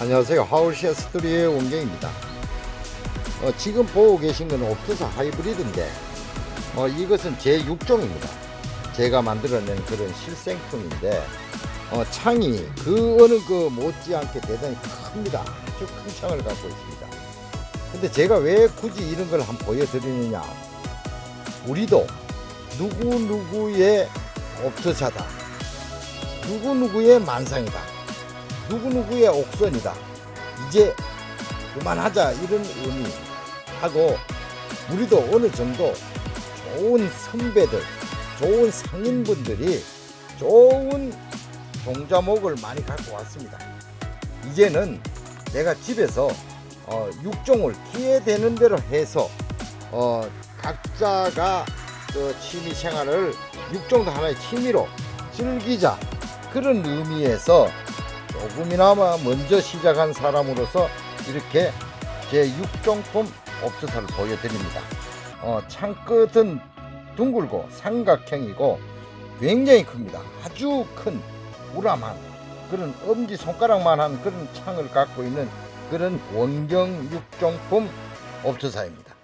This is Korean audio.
안녕하세요. 하울시아 스토리의 원경입니다. 어, 지금 보고 계신 건 옵토사 하이브리드인데 어, 이것은 제 6종입니다. 제가 만들어낸 그런 실생품인데 어, 창이 그 어느 그 못지않게 대단히 큽니다. 아주 큰 창을 갖고 있습니다. 근데 제가 왜 굳이 이런 걸 한번 보여드리느냐 우리도 누구누구의 옵토사다 누구누구의 만상이다 누구누구의 옥선이다. 이제 그만하자 이런 의미 하고 우리도 어느 정도 좋은 선배들, 좋은 상인분들이 좋은 종자목을 많이 갖고 왔습니다. 이제는 내가 집에서 어, 육종을 기회되는 대로 해서 어, 각자가 그 취미 생활을 육종도 하나의 취미로 즐기자 그런 의미에서 조금이나마 먼저 시작한 사람으로서 이렇게 제 6종품 옵토사를 보여드립니다. 어, 창끝은 둥글고 삼각형이고 굉장히 큽니다. 아주 큰 우람한 그런 엄지 손가락만한 그런 창을 갖고 있는 그런 원경 6종품 옵토사입니다.